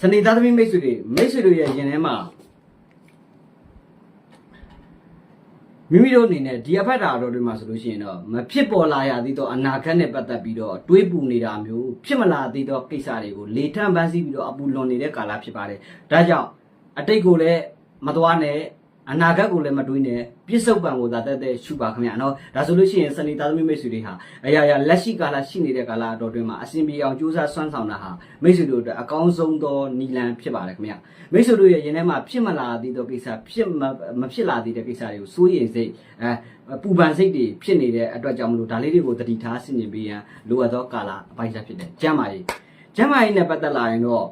စနေသားသမီးမိတ်ဆွေတွေမိတ်ဆွေတို့ရဲ့ရင်ထဲမှာမိမိတို့အနေနဲ့ဒီအဖက်တာတော်တွေမှာဆိုလို့ရှိရင်တော့မဖြစ်ပေါ်လာရသေးတော့အနာဂတ်နဲ့ပတ်သက်ပြီးတော့တွေးပူနေတာမျိုးဖြစ်မလာသေးတော့ကိစ္စတွေကိုလေထမ်းပန်းစီးပြီးတော့အပူလွန်နေတဲ့ကာလဖြစ်ပါတယ်ဒါကြောင့်အတိတ်ကိုလည်းမသွားနဲ့ အနာဂတ်ကိုလည်းမတွေးနဲ့ပြစ္ဆုတ်ပံကိုသာတက်တဲ့ရှုပါခင်ဗျာနော်ဒါဆိုလို့ရှိရင်စနေသားသမီးမိတ်ဆွေတွေဟာအရာရာလက်ရှိကာလရှိနေတဲ့ကာလအတော်တွင်မှာအစဉ်ပြေအောင်ကြိုးစားဆွမ်းဆောင်တာဟာမိတ်ဆွေတို့အတွက်အကောင်းဆုံးသောနီလန်ဖြစ်ပါတယ်ခင်ဗျာမိတ်ဆွေတို့ရဲ့ရင်ထဲမှာဖြစ်မလာသေးသောကိစ္စဖြစ်မမဖြစ်လာသေးတဲ့ကိစ္စတွေကိုစိုးရိမ်စိတ်အဲပူပန်စိတ်တွေဖြစ်နေတဲ့အတွက်ကြောင့်မလို့ဒါလေးတွေကိုတတိထားဆင်ခြင်ပေးရန်လိုအပ်သောကာလအပိုင်းခြားဖြစ်တယ်ကျမ်းမာရေးကျမ်းမာရေးနဲ့ပတ်သက်လာရင်တော့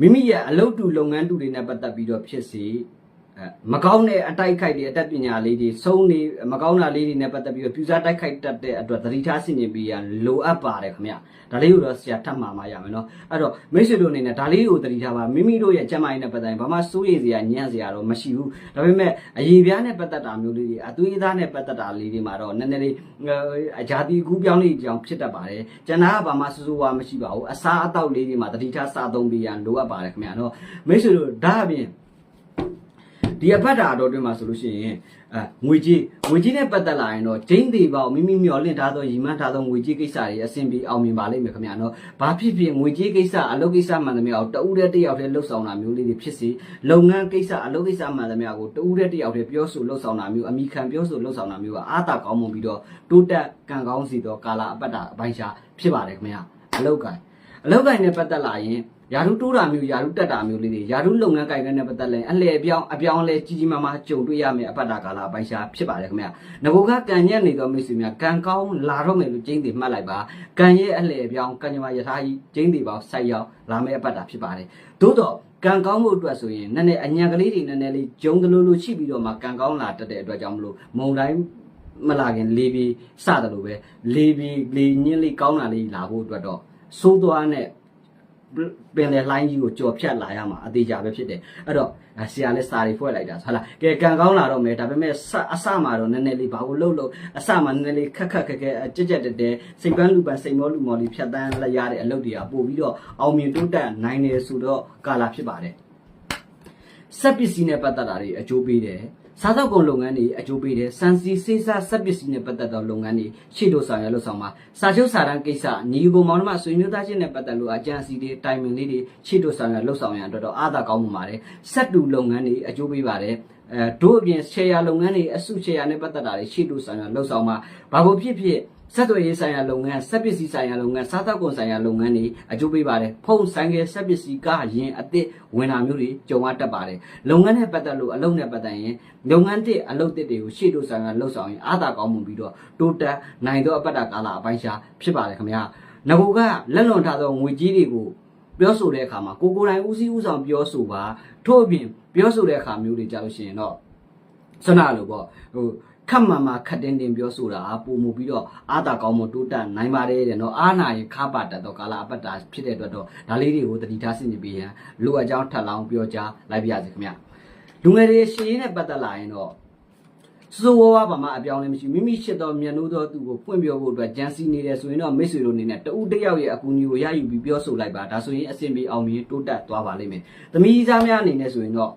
မိမိရဲ့အလုပ်တူလုပ်ငန်းတူတွေနဲ့ပတ်သက်ပြီးတော့ဖြစ်စီအဲ မကောင်းတဲ့အတိုက်ခိုက်တွေအတတ်ပညာလေးတွေစုံနေမကောင်းတာလေးတွေနဲ့ပတ်သက်ပြီးတော့ပြူစားတိုက်ခိုက်တတ်တဲ့အတွက်သတိထားဆင်ခြင်ပြီးရလိုအပ်ပါတယ်ခင်ဗျဒါလေးကိုတော့ဆရာထပ်မှာမရမယ်နော်အဲ့တော့မိတ်ဆွေတို့အနေနဲ့ဒါလေးကိုသတိထားပါမိမိတို့ရဲ့ကျန်းမာရေးနဲ့ပတ်သက်ရင်ဘာမှစိုးရိမ်စရာညံ့စရာတော့မရှိဘူးဒါပေမဲ့အရေးပြားနဲ့ပတ်သက်တာမျိုးလေးတွေအသွေးသားနဲ့ပတ်သက်တာလေးတွေမှာတော့နည်းနည်းလေးအဂျာတိကူးပြောင်းလေးကြောင်ဖြစ်တတ်ပါတယ်ကျန်တာကဘာမှစိုးစိုးဝါမရှိပါဘူးအစားအသောက်လေးတွေမှာသတိထားစားသုံးပြီးရလိုအပ်ပါတယ်ခင်ဗျနော်မိတ်ဆွေတို့ဒါအပြင် ဒီအဖက်တာတော်တွင်မှာဆိုလို့ရှိရင်အဲငွေကြီးငွေကြီးနဲ့ပတ်သက်လာရင်တော့ဂျိန်းသေးပေါမိမိမျောလင့်ထားသောရီမန်းထားသောငွေကြီးကိစ္စတွေအဆင်ပြေအောင်မြင်ပါလိမ့်မယ်ခင်ဗျာနော်ဘာဖြစ်ဖြစ်ငွေကြီးကိစ္စအလုပ်ကိစ္စမှန်သမျှကိုတဦးတည်းတစ်ယောက်တည်းလှုပ်ဆောင်တာမျိုးလေးတွေဖြစ်စီလုပ်ငန်းကိစ္စအလုပ်ကိစ္စမှန်သမျှကိုတဦးတည်းတစ်ယောက်တည်းပြောဆိုလှုပ်ဆောင်တာမျိုးအမိခံပြောဆိုလှုပ်ဆောင်တာမျိုးကအားသာကောင်းမွန်ပြီးတော့တိုးတက်ကံကောင်းစီသောကာလာအပတ်တာအပိုင်းခြားဖြစ်ပါတယ်ခင်ဗျာအလုပ်ကိုင် အလုပ်ကိုင်နဲ့ပတ်သက်လာရင်ယာရုတိုးတာမျိုးယာရုတက်တာမျိုးလေးတွေယာရုလုပ်ငန်းကိုင်တဲ့ပတ်သက်လဲအလှည့်အပြောင်းအပြောင်းလဲကြီးကြီးမားမားကြုံတွေ့ရမယ်အပတ်တာကာလအပိုင်းရှားဖြစ်ပါတယ်ခင်ဗျာငဘုကကံညက်နေသောမိတ်ဆွေများကံကောင်းလာတော့မယ်လို့ကျင်းတည်မှတ်လိုက်ပါကံရဲ့အလှည့်အပြောင်းကံကြမ္မာယထာကြီးကျင်းတည်ပေါင်းဆိုက်ရောက်လာမယ့်အပတ်တာဖြစ်ပါတယ်သို့တော့ကံကောင်းမှုအတွက်ဆိုရင်နည်းနည်းအညံကလေးတွေနည်းနည်းလေးဂျုံတလူလူရှိပြီးတော့မှကံကောင်းလာတတ်တဲ့အတွက်ကြောင့်မလို့မုံတိုင်းမလာခင်လေးပြီးစတယ်လို့ပဲလေးပြီးလေးညင်းလေးကောင်းတာလေးလာဖို့အတွက်တော့ စိုးသွားနဲ့ပင်လေလှိုင်းကြီးကိုကြော်ဖြတ်လာရမှာအသေးကြပဲဖြစ်တယ်အဲ့တော့ဆရာလည်းစာတွေဖွဲ့လိုက်တာဟုတ်လားကဲကံကောင်းလာတော့မယ်ဒါပေမဲ့စအစမှာတော့နည်းနည်းလေးဘာလို့လှုပ်လှုပ်အစမှာနည်းနည်းလေးခက်ခက်ခက်ခဲကြက်ကြက်တဲတဲစိတ်ပန်းလူပန်းစိတ်မောလူမောလေးဖြတ်တန်းလက်ရတဲ့အလုပ်တွေကပို့ပြီးတော့အောင်မြင်တိုးတက်နိုင်တယ်ဆိုတော့ကာလာဖြစ်ပါတယ်စက်ပစ္စည်းနဲ့ပတ်သက်တာတွေအကျိုးပေးတယ် စားသောက်ကုန်လုပ်ငန်းတွေအကျိုးပေးတယ်စံစီစေးစားစက်ပစ္စည်းနဲ့ပတ်သက်သောလုပ်ငန်းတွေရှေ့တို့ဆောင်ရလို့ဆောင်ပါစာချုပ်စာတမ်းကိစ္စညီကိုမောင်နှမဆွေမျိုးသားချင်းနဲ့ပတ်သက်လို့အကြံစီတွေတိုင်ပင်လေးတွေရှေ့တို့ဆောင်ရလို့ဆောင်ရအတွက်တော့အားသာကောင်းမှုပါတယ်စက်တူလုပ်ငန်းတွေအကျိုးပေးပါတယ်အဲတို့အပြင် share လုပ်ငန်းတွေအစု share နဲ့ပတ်သက်တာတွေရှေ့တို့ဆောင်ရလို့ဆောင်ပါဘာကိုဖြစ်ဖြစ် ဆက်သွယ်ရေးဆိုင်ရာလုပ်ငန်းစက်ပစ္စည်းဆိုင်ရာလုပ်ငန်းစားသောက်ကုန်ဆိုင်ရာလုပ်ငန်းတွေအကျိုးပေးပါတယ်ဖုန်းဆိုင်ကယ်စက်ပစ္စည်းကားရင်အသစ်ဝင်တာမျိုးတွေကြုံရတတ်ပါတယ်လုပ်ငန်းနဲ့ပတ်သက်လို့အလုပ်နဲ့ပတ်သက်ရင်လုပ်ငန်းတစ်အလုပ်တစ်တွေကိုရှေ့တို့ဆိုင်ရာလှုပ်ဆောင်ရင်အားသာကောင်းမှုပြီးတော့တိုးတက်နိုင်သောအပတ်တာကာလအပိုင်းရှားဖြစ်ပါတယ်ခင်ဗျာငဘကလက်လွန်ထားသောငွေကြီးတွေကိုပြောဆိုတဲ့အခါမှာကိုကိုယ်တိုင်ဦးစီးဦးဆောင်ပြောဆိုပါထို့အပြင်ပြောဆိုတဲ့အခါမျိုးတွေကြာလို့ရှိရင်တော့စနလို့ပေါ့ဟို ခက်မှန်မှခက်တင်းတင်းပြောဆိုတာပုံမူပြီးတော့အာတာကောင်းမတိုးတက်နိုင်ပါတယ်တဲ့နော်အာနာရင်ခါပါတတ်တော့ကာလာအပတ်တာဖြစ်တဲ့အတွက်တော့ဒါလေးတွေကိုတတိထားဆင်ခြင်ပေးရန်လိုအပ်ကြောင်းထပ်လောင်းပြောကြားလိုက်ပါရစေခင်ဗျလူငယ်တွေရှင်းရင်းနဲ့ပတ်သက်လာရင်တော့စိုးဝါးဝါဘာမှအပြောင်းလဲမရှိမိမိရှိသောမျက်နှိုးသောသူကိုပွင့်ပြောဖို့အတွက်ကြံစီနေတယ်ဆိုရင်တော့မိတ်ဆွေတို့အနေနဲ့တဦးတစ်ယောက်ရဲ့အကူအညီကိုရယူပြီးပြောဆိုလိုက်ပါဒါဆိုရင်အဆင်ပြေအောင်မြင်တိုးတက်သွားပါလိမ့်မယ်သမီးသားများအနေနဲ့ဆိုရင်တော့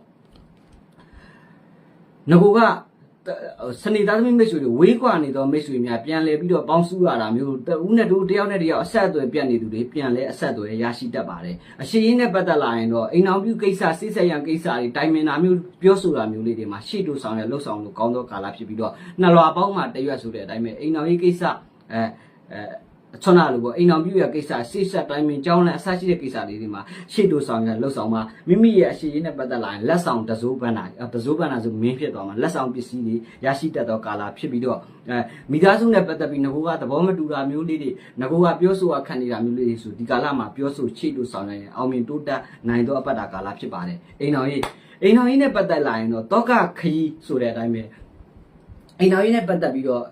ငကိုက စနေသားသမီးမိတ်ဆွေတွေဝေးကွာနေသောမိတ်ဆွေများပြန်လဲပြီးတော့ပေါင်းစုရတာမျိုးတဦးနဲ့တူတယောက်နဲ့တယောက်အဆက်အသွယ်ပြတ်နေသူတွေပြန်လဲအဆက်အသွယ်ရရှိတတ်ပါတယ်အရှိရင်းနဲ့ပတ်သက်လာရင်တော့အိမ်အောင်ပြုကိစ္စစိတ်ဆက်ရန်ကိစ္စတွေတိုင်ပင်တာမျိုးပြောဆိုတာမျိုးလေးတွေမှာရှေ့တို့ဆောင်ရလှုပ်ဆောင်လို့ကောင်းသောကာလဖြစ်ပြီးတော့နှလွာပေါင်းမှာတရွက်ဆိုတဲ့အတိုင်းပဲအိမ်အောင်ရေးကိစ္စအဲအဲ ချွန်းလာလို့ပေါ့အိမ်အောင်ပြုရကိစ္စစိတ်ဆက်တိုင်းပင်ကြောင်းနဲ့အဆရှိတဲ့ကိစ္စလေးတွေမှာရှေ့တို့ဆောင်ရလှုပ်ဆောင်မှာမိမိရဲ့အရှိရင်းနဲ့ပတ်သက်လာရင်လက်ဆောင်တစိုးပန်းတာတစိုးပန်းတာဆိုမင်းဖြစ်သွားမှာလက်ဆောင်ပစ္စည်းတွေရရှိတတ်သောကာလဖြစ်ပြီးတော့အဲမိသားစုနဲ့ပတ်သက်ပြီးငကိုကသဘောမတူတာမျိုးလေးတွေငကိုကပြောဆိုခံနေတာမျိုးလေးတွေဆိုဒီကာလမှာပြောဆိုချိတ်တို့ဆောင်ရရင်အောင်မြင်တိုးတက်နိုင်သောအပတ်တာကာလဖြစ်ပါတယ်အိမ်အောင်ရေးအိမ်အောင်ရေးနဲ့ပတ်သက်လာရင်တော့တောကခရီးဆိုတဲ့အတိုင်းပဲအိမ်အောင်ရေးနဲ့ပတ်သက်ပြီးတော့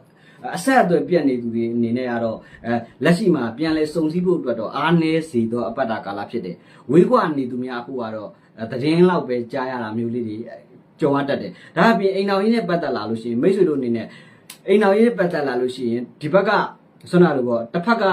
အဆက်အသွယ်ပြတ်နေသူတွေအနေနဲ့ကတော့အဲလက်ရှိမှာပြန်လဲစုံစည်းဖို့အတွက်တော့အားနည်းစေသောအပတ်တာကာလဖြစ်တယ်ဝေးကွာနေသူများအခုကတော့သတင်းလောက်ပဲကြားရတာမျိုးလေးတွေကြုံရတတ်တယ်ဒါအပြင်အိမ်တော်ကြီးနဲ့ပတ်သက်လာလို့ရှိရင်မိတ်ဆွေတို့အနေနဲ့အိမ်တော်ကြီးနဲ့ပတ်သက်လာလို့ရှိရင်ဒီဘက်ကဆွမ်းနာလို့ပေါ့တစ်ဖက်က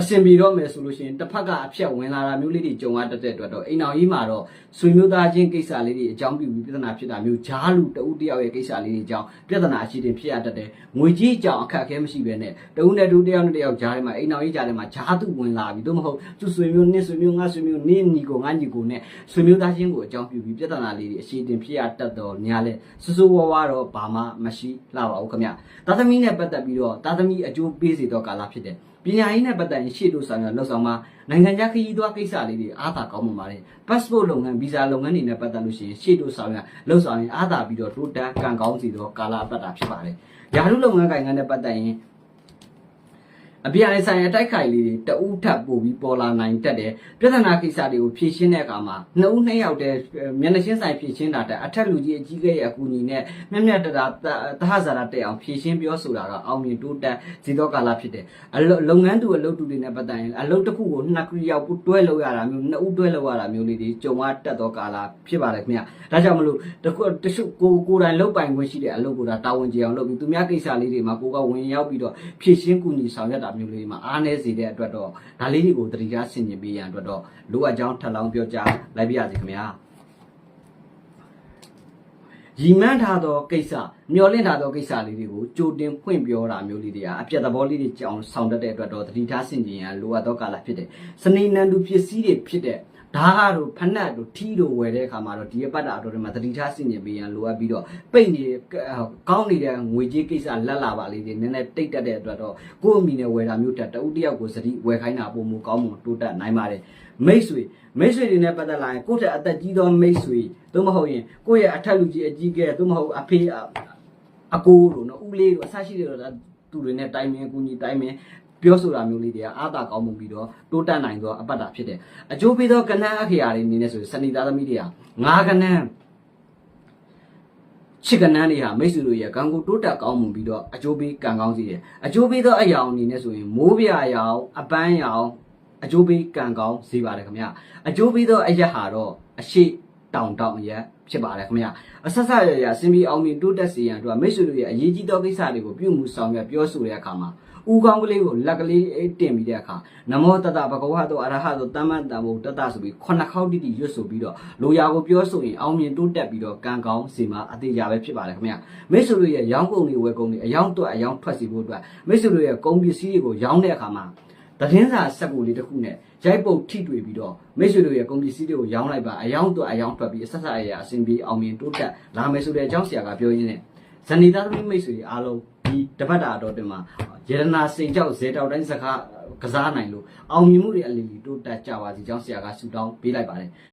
အဆင်ပြေတော့မယ်ဆိုလို့ရှိရင်တစ်ဖက်ကအဖြတ်ဝင်လာတာမျိုးလေးတွေကြုံရတတ်တဲ့အတွက်တော့အိမ်အောင်ကြီးမှာတော့ဆွေမျိုးသားချင်းကိစ္စလေးတွေအကြောင်းပြုပြီးပြဿနာဖြစ်တာမျိုးဂျားလူတဦးတယောက်ရဲ့ကိစ္စလေးတွေအကြောင်းပြဿနာအရှိတင်ဖြစ်ရတတ်တယ်ငွေကြီးအကြောင်းအခက်အခဲမရှိဘဲနဲ့တဦးနဲ့တူတယောက်နဲ့တယောက်ဂျားထဲမှာအိမ်အောင်ကြီးဂျားထဲမှာဂျားသူဝင်လာပြီသို့မဟုတ်သူဆွေမျိုးနစ်ဆွေမျိုးငါဆွေမျိုးနင်းညီကိုငါညီကိုနဲ့ဆွေမျိုးသားချင်းကိုအကြောင်းပြုပြီးပြဿနာလေးတွေအရှိတင်ဖြစ်ရတတ်တော့ညာလဲစစိုးဝါးဝါတော့ဘာမှမရှိလာပါဘူးခင်ဗျသာသမီနဲ့ပတ်သက်ပြီးတော့သာသမီအကျိုးပေးစေတော့ကာလဖြစ်တယ် ပညာရေးနဲ့ပတ်သက်ရင်ရှေ့လို့ဆောင်ရလောက်ဆောင်မှာနိုင်ငံခြားခရီးသွားကိစ္စလေးတွေအားသာကောင်းမှပါတယ် passport လုပ်ငန်း visa လုပ်ငန်းတွေနဲ့ပတ်သက်လို့ရှိရင်ရှေ့လို့ဆောင်ရလောက်ဆောင်ရင်အားသာပြီးတော့တိုးတန်းကံကောင်းစီတော့ကာလာပတ်တာဖြစ်ပါတယ်ယာရုလုပ်ငန်းကိုင်ငန်းနဲ့ပတ်သက်ရင် အပြည့်အဆိုင်အတိုက်ခိုက်လေးတွေတအူးထပ်ပို့ပြီးပေါ်လာနိုင်တတ်တယ်ပြဿနာကိစ္စတွေကိုဖြေရှင်းတဲ့အခါမှာနှစ်ဦးနှစ်ယောက်တည်းမျက်နှာချင်းဆိုင်ဖြေရှင်းတာတဲ့အထက်လူကြီးအကြီးကဲရဲ့အကူအညီနဲ့မျက်မျက်တတာတဟဇာတာတက်အောင်ဖြေရှင်းပြောဆိုတာကအောင်မြင်တိုးတက်ဇီတော့ကာလဖြစ်တယ်အလုပ်လုပ်ငန်းသူအလုပ်သူတွေနဲ့ပတ်သက်ရင်အလုပ်တစ်ခုကိုနှစ်ခုယောက်တွဲလုပ်ရတာမျိုးနှစ်ဦးတွဲလုပ်ရတာမျိုးလေးတွေကြုံရတတ်တော့ကာလဖြစ်ပါတယ်ခင်ဗျဒါကြောင့်မလို့တခုတချို့ကိုကိုယ်တိုင်လုပ်ပိုင်ခွင့်ရှိတဲ့အလုပ်ကိုဒါတာဝန်ကျေအောင်လုပ်ပြီးသူများကိစ္စလေးတွေမှာကိုကဝင်ရောက်ပြီးတော့ဖြည့်ရှင်းကူညီဆောင်ရွက်တာမျိုးလေးတွေမှာအားနည်းစေတဲ့အတွက်တော့ဒါလေးတွေကိုတတိယဆင်ခြင်ပေးရန်အတွက်တော့လိုအပ်ကြောင်းထပ်လောင်းပြောကြားလိုက်ပါရစေခင်ဗျာရီမန်းထားသောကိစ္စမျောလင့်ထားသောကိစ္စလေးတွေကိုကြိုတင်ဖွင့်ပြောတာမျိုးလေးတွေကအပြတ်သဘောလေးတွေကြောင်ဆောင်တတ်တဲ့အတွက်တော့တတိထားဆင်ခြင်ရန်လိုအပ်သောကာလဖြစ်တယ်စနေနန်တူပစ္စည်းတွေဖြစ်တဲ့ ဓာတ်တို့ဖနက်တို့ထီးတို့ဝယ်တဲ့အခါမှာတော့ဒီအပတ်တာအတော်တွေမှာတတိထားဆင်ခြင်ပေးရန်လိုအပ်ပြီးတော့ပိတ်နေကောင်းနေတဲ့ငွေကြေးကိစ္စလက်လာပါလေးတွေနည်းနည်းတိတ်တက်တဲ့အတွက်တော့ကိုယ့်အမိနဲ့ဝယ်တာမျိုးတက်တဦးတယောက်ကိုစတိဝယ်ခိုင်းတာပုံမူကောင်းမှုတိုးတက်နိုင်ပါတယ်မိတ်ဆွေမိတ်ဆွေတွေနဲ့ပတ်သက်လာရင်ကိုယ့်ထက်အသက်ကြီးသောမိတ်ဆွေသို့မဟုတ်ရင်ကိုယ့်ရဲ့အထက်လူကြီးအကြီးကဲသို့မဟုတ်အဖေအကိုတို့နော်ဦးလေးတို့အဆရှိတွေတော့သူတွေနဲ့တိုင်ပင်ကူညီတိုင်ပင် ပြောဆိုတာမျိုးလေးတွေကအာသာကောင်းမှုပြီးတော့တိုးတက်နိုင်သောအပတ်တာဖြစ်တယ်အကျိုးပေးသောကဏ္ဍအခရာတွေအနေနဲ့ဆိုရင်စနေသားသမီးတွေကငါးကဏ္ဍချစ်ကနန်းတွေဟာမိတ်ဆွေတို့ရဲ့ကံကိုတိုးတက်ကောင်းမှုပြီးတော့အကျိုးပေးကံကောင်းစေတယ်အကျိုးပေးသောအရာအနေနဲ့ဆိုရင်မိုးပြအရာအပန်းရောင်အကျိုးပေးကံကောင်းစေပါတယ်ခင်ဗျအကျိုးပေးသောအရာဟာတော့အရှိတောင်တောင်ရက်ဖြစ်ပါတယ်ခင်ဗျအဆက်ဆက်ရရအစင်ပြီးအောင်မြင်တိုးတက်စေရန်အတွက်မိတ်ဆွေတို့ရဲ့အရေးကြီးသောကိစ္စတွေကိုပြုမှုဆောင်ရွက်ပြောဆိုတဲ့အခါမှာ ဦးကောင်းကလေးကိုလက်ကလေးတင်ပြီးတဲ့အခါနမောတတဘဂဝါတောအရဟတောတမ္မတံဘုတတဆိုပြီးခုနှစ်ခေါက်တိတိရွတ်ဆိုပြီးတော့လိုရာကိုပြောဆိုရင်အောင်မြင်တိုးတက်ပြီးတော့ကံကောင်းစီမှာအသေးရပဲဖြစ်ပါတယ်ခင်ဗျမိတ်ဆွေတို့ရဲ့ရောင်းကုန်တွေဝယ်ကုန်တွေအယောင်တွက်အယောင်ထွက်စီဖို့အတွက်မိတ်ဆွေတို့ရဲ့ကုန်ပစ္စည်းတွေကိုရောင်းတဲ့အခါမှာသတင်းစာစက်ကိုလေးတစ်ခုနဲ့ရိုက်ပုတ်ထိတွေ့ပြီးတော့မိတ်ဆွေတို့ရဲ့ကုန်ပစ္စည်းတွေကိုရောင်းလိုက်ပါအယောင်တွက်အယောင်ထွက်ပြီးအဆက်ဆက်အရာအဆင်ပြေအောင်မြင်တိုးတက်လာမယ်ဆိုတဲ့အကြောင်းဆရာကပြောရင်းနဲ့ဇနီသားသမီးမိတ်ဆွေတွေအားလုံး ဒီတပတ်တာတော့တင်မှာယေရနာစိန်ကြောက်ဇေတောက်တိုင်းစကားကစားနိုင်လို့အောင်မြင်မှုတွေအလီလီတိုးတက်ကြပါစီကြောင်းဆရာကဆုတောင်းပေးလိုက်ပါတယ်